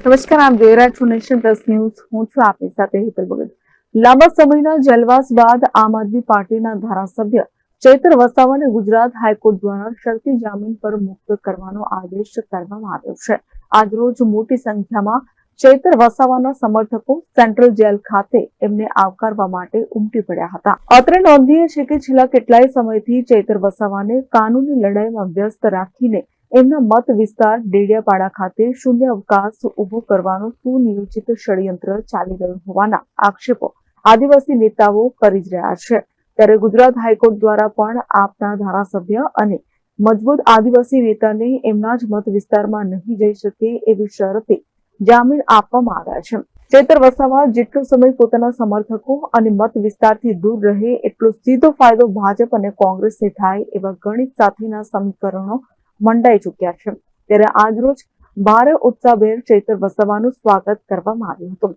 નમસ્કાર આપ જોઈ રહ્યા નેશન પ્લસ ન્યૂઝ. હું છું આપની સાથે હેતલ ભગત. લાંબા સમયના જલવાસ બાદ આમ આદમી પાર્ટીના ધારાસભ્ય ચૈત્ર વસાવાને ગુજરાત હાઈકોર્ટ દ્વારા શરતી જામીન પર મુક્ત કરવાનો આદેશ કરવામાં આવ્યો છે. આજરોજ મોટી સંખ્યામાં ચૈત્ર વસાવાના સમર્થકો સેન્ટ્રલ જેલ ખાતે એમને આવકારવા માટે ઉમટી પડ્યા હતા. અત્રે નોંધીએ છે કે છેલ્લા કેટલાય સમયથી ચૈત્ર વસાવાને કાનૂની લડાઈમાં વ્યસ્ત રાખીને એમના મત વિસ્તાર ડેડિયાપાડા ખાતે શૂન્ય ઊભો કરવાનું સુનિયોજિત ષડયંત્ર ચાલી રહ્યું હોવાના આક્ષેપો આદિવાસી નેતાઓ કરી જ રહ્યા છે. ત્યારે ગુજરાત હાઈકોર્ટ દ્વારા પણ આપના ધારાસભ્ય અને મજબૂત આદિવાસી નેતાને એમના જ મત વિસ્તારમાં નહીં જઈ શકે એવી શરતે જામીન આપવામાં આવ્યા છે. ચેતર વસાવા જેટલો સમય પોતાના સમર્થકો અને મત વિસ્તારથી દૂર રહે એટલો સીધો ફાયદો ભાજપ અને કોંગ્રેસને થાય એવા ગણિત સાથેના સમીકરણો મંડાઈ ચૂક્યા છે. ત્યારે આજરોજ ભારે ઉત્સાહભેર ચૈતર વસાવાનું સ્વાગત કરવામાં આવ્યું હતું.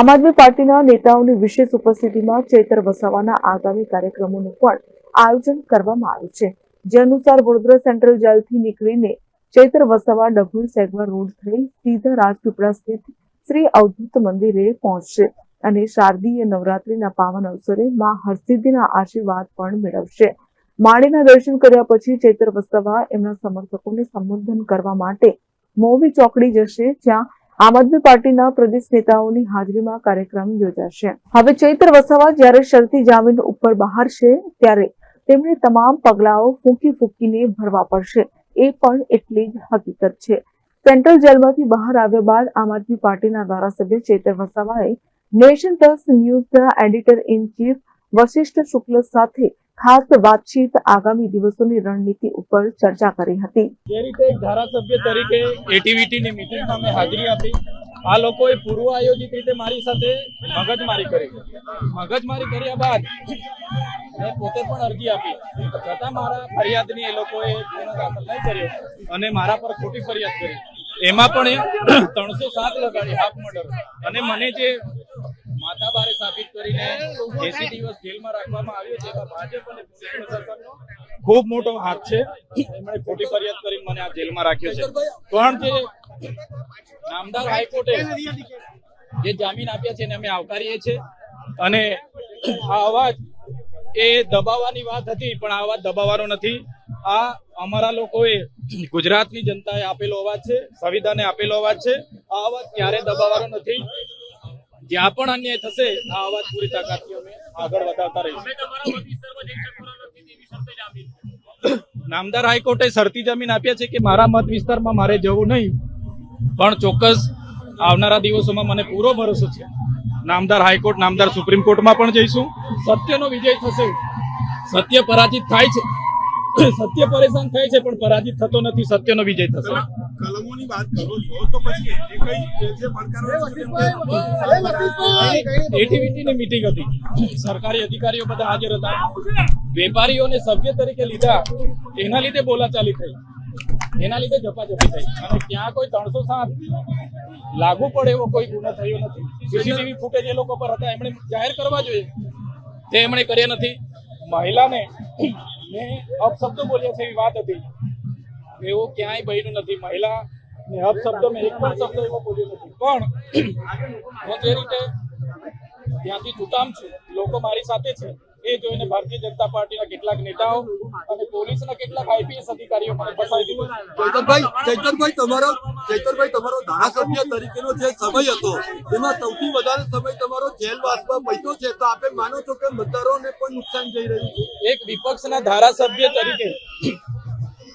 આમ આદમી પાર્ટીના નેતાઓની વિશેષ ઉપસ્થિતિમાં ચેતર વસાવાના આગામી કાર્યક્રમોનું પણ આયોજન કરવામાં આવ્યું છે. જે અનુસાર વડોદરા સેન્ટ્રલ જેલથી નીકળીને ચૈત્ર વસાવા ડભોઈ સેગવા રોડ થઈ સીધા રાજપીપળા સ્થિત શ્રી અવધૂત મંદિરે પહોંચશે અને શારદીય નવરાત્રીના પાવન અવસરે માં હરસિદ્ધિના આશીર્વાદ પણ મેળવશે. માળીના દર્શન કર્યા પછી ચૈતર વસાવા એમના સમર્થકોને સંબોધન કરવા માટે મોવી ચોકડી જશે જ્યાં આમ આદમી પાર્ટીના પ્રદેશ નેતાઓની હાજરીમાં કાર્યક્રમ યોજાશે. હવે ચૈત્ર વસાવા જ્યારે શરતી જામીન ઉપર બહાર છે, ત્યારે તેમણે તમામ પગલાઓ ફૂંકી ફૂંકીને ભરવા પડશે. એ પણ એટલી જ હકીકત છે. સેન્ટ્રલ જેલમાંથી બહાર આવ્યા બાદ આમ આદમી પાર્ટીના ધારાસભ્ય ચૈતર વસાવાએ nation plus ન્યૂઝના editor in chief Vashishtha Shukla સાથે ખાસ વાતચીત આગામી દિવસોની રણનીતિ ઉપર ચર્ચા કરી હતી. જે રીતે ધારાસભ્ય તરીકે એટીવીટીની મિટિંગમાં મેં હાજરી આપી, આ લોકોએ પૂર્વ આયોજિત રીતે મારી સાથે મગજમારી કરી. મગજમારી કર્યા બાદ મેં પોતે પણ અરજી આપી. છતાં મારા ફરિયાદની એ લોકોએ પૂર્ણ દાખલ નહીં કર્યો અને મારા પર ખોટી ફરિયાદ કરી. એમાં પણ એ ત્રણસો સાત લગાડી, હાફ મર્ડર. અને મને જે માથાભારે સાબિત કરીને એસી દિવસ જેલમાં રાખવામાં આવ્યો છે. ભાજપ અને પોલીસ પ્રશાસનનો ખૂબ મોટો હાથ છે. એમણે ખોટી ફરિયાદ કરી મને આ જેલમાં રાખ્યો છે. પણ જે નામદાર હાઈકોર્ટે જે જામીન આપ્યા છે એને અમે આવકારીએ છીએ. અને આ અવાજ એ દબાવવાની વાત હતી પણ આ અવાજ દબાવવાનો નથી. આ અમારા લોકોએ ગુજરાતની જનતાએ આપેલો અવાજ છે સંવિધાને આપેલો અવાજ છે. આ અવાજ ક્યારે દબાવવાનો નથી? જ્યાં પણ અન્યાય થશે આ અવાજ પૂરી તાકાતથી અમે આગળ વધારતા રહીશું. નામદાર હાઈકોર્ટે શરતી જમીન આપ્યા છે કે મારા મત વિસ્તારમાં મારે જવું નહીં પણ ચોક્કસ આવનારા દિવસોમાં મને પૂરો ભરોસો છે. નામદાર હાઈકોર્ટ નામદાર સુપ્રીમ કોર્ટમાં પણ જઈશું. સત્યનો વિજય થશે. સત્ય પરાજિત થાય છે. સત્ય પરેશાન થાય છે પણ પરાજિત થતો નથી સત્યનો વિજય થશે. વાત કરો છો તો પછી કઈ જે પડકારો એટીવીટીની મીટિંગ હતી. સરકારી અધિકારીઓ બધા હાજર હતા. વેપારીઓને સભ્ય તરીકે લીધા. એના લીધે બોલાચાલી થઈ. એના લીધે જપાજપી થઈ. અને ત્યાં કોઈ ત્રણસો સાત લાગુ પડે એવો કોઈ ગુનો થયો નથી. સીસીટીવી ફૂટેજ એ લોકો પર હતા. એમણે જાહેર કરવા જોઈએ. તે એમણે કર્યા નથી. મહિલાને મેં અપશબ્દો બોલ્યા છે એવી વાત હતી. એવું ક્યાંય બન્યું નથી. મહિલા ને મેં એક પણ શબ્દ એવો બોલ્યો નથી. પણ હું જે રીતે ત્યાંથી છૂટામ છું લોકો મારી સાથે છે એ જોઈને ભારતીય જનતા પાર્ટીના કેટલાક નેતાઓ અને પોલીસના કેટલાક આઈપીએસ અધિકારીઓ મને ફસાઈ દીધા ચૈતનભાઈ ચૈતનભાઈ તમારો ચૈતનભાઈ તમારો ધારાસભ્ય તરીકેનો જે સમય હતો એમાં સૌથી વધારે સમય તમારો જેલવાસમાં પૈતો છે તો આપે માનો છો કે મતદારોને પણ નુકસાન જઈ રહ્યું છે? એક વિપક્ષના ધારાસભ્ય તરીકે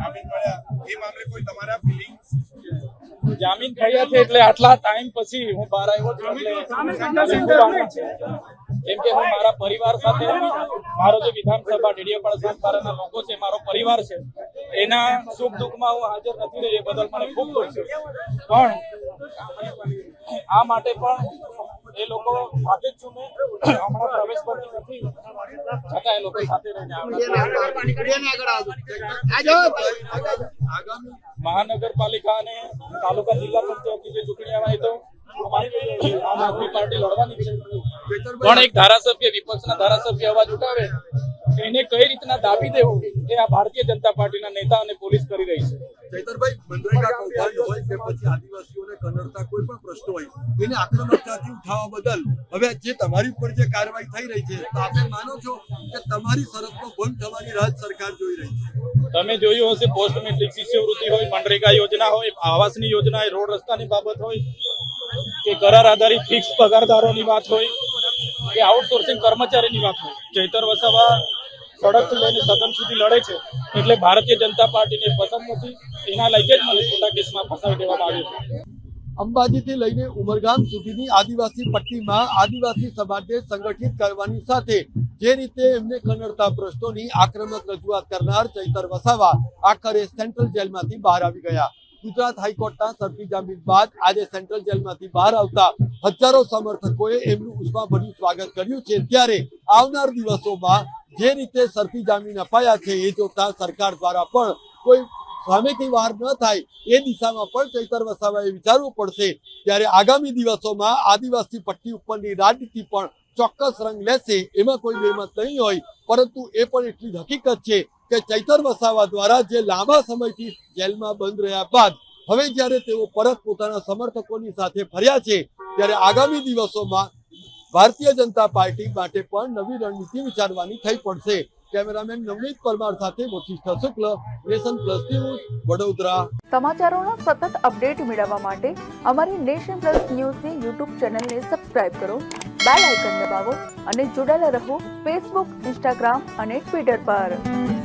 જામીન મળ્યા. એ મામલે કોઈ તમારા ફિલિંગ્સ જામીન થયા છે એટલે આટલા ટાઈમ પછી હું બહાર આવ્યો છે કેમ કે હું મારા પરિવાર સાથે મારો જે વિધાનસભા ડેડિયાપાડા સાતબારાના લોકો છે મારો પરિવાર છે એના સુખ દુઃખમાં હું હાજર નથી રહી એ બદલ મને ખૂબ દુઃખ છે. પણ આ માટે પણ એ લોકો સાથે જ છું હમણાં પ્રવેશ કરતી નથી. છતાં એ લોકો સાથે રહીને મહાનગરપાલિકા અને તાલુકા જિલ્લા પંચાયતની જે ચૂંટણી આવે તો આમ આદમી પાર્ટી લડવાની છે. પણ એક ધારાસભ્ય વિપક્ષના ધારાસભ્ય અવાજ ઉઠાવે એને કઈ રીતના દાબી દેવું એ આ ભારતીય જનતા પાર્ટીના નેતા અને પોલીસ કરી રહી છે. ચૈતરભાઈ મનરેગા કૌભાંડ હોય કે પછી આદિવાસીઓને કનડતા કોઈ પણ પ્રશ્નો હોય એને આક્રમકતાથી ઉઠાવવા બદલ હવે જે તમારી ઉપર જે કાર્યવાહી થઈ રહી છે તો આપણે માનો છો કે તમારી શરતનો ભંગ થવાની રાજ સરકાર જોઈ રહી છે? તમે જોયું હશે પોસ્ટ મેટ્રિક શિષ્યવૃત્તિ હોય મનરેગા યોજના હોય આવાસની યોજના હોય રોડ રસ્તાની બાબત હોય કે કરાર આધારિત ફિક્સ પગારદારોની વાત હોય કે આઉટસોર્સિંગ કર્મચારીની વાત હોય. ચૈતર વસાવા સડકથી લઈને સદન સુધી લડે છે, એટલે ભારતીય જનતા પાર્ટીને પસંદ નથી. એના લઈને જ મને ખોટા કેસમાં ફસાવી દેવામાં આવ્યો છે. અંબાજીથી લઈને ઉમરગામ સુધીની આદિવાસી પટ્ટીમાં આદિવાસી સમાજને સંગઠિત કરવાની સાથે જે રીતે એમને કનડતા પ્રશ્નોની આક્રમક રજૂઆત કરનાર ચૈતર વસાવા આખરે સેન્ટ્રલ જેલમાંથી બહાર આવી ગયા. ગુજરાત હાઈકોર્ટના સરતી જામીન બાદ આજે સેન્ટ્રલ જેલમાંથી બહાર આવતા હજારો સમર્થકોએ એમનું ઉષ્માભર્યું સ્વાગત કર્યું છે. ત્યારે આવનાર દિવસોમાં જે રીતે સરખી જામીન અપાયા છે, એ જોતા સરકાર દ્વારા પણ કોઈ સામેથી વાર ન થાય એ દિશામાં પણ ચૈતર વસાવાએ વિચારવું પડશે. ત્યારે આગામી દિવસોમાં આદિવાસી પટ્ટી ઉપરની રાજનીતિ પણ ચોક્કસ રંગ લેશે, એમાં કોઈ બેમત નહીં હોય. પરંતુ એ પણ એટલી હકીકત છે કે ચૈતર વસાવા દ્વારા જે લાંબા સમયથી જેલમાં બંધ રહ્યા બાદ, હવે જ્યારે તેઓ પરત પોતાના સમર્થકોની સાથે ફર્યા છે, ત્યારે આગામી દિવસોમાં ભારતીય જનતા પાર્ટી માટે પણ નવી રણનીતિ વિચારવાની થઈ પડશે. કેમેરામેન નવનીત પરમાર સાથે Vashishtha Shukla nation plus news, Vadodara. સમાચારોનો સતત અપડેટ મેળવવા માટે અમારી નેશન પ્લસ ન્યૂઝની યુટ્યુબ ચેનલને સબસ્ક્રાઇબ કરો, બેલ આઇકન દબાવો અને જોડાયેલા રહો ફેસબુક, ઇન્સ્ટાગ્રામ અને ટ્વિટર પર.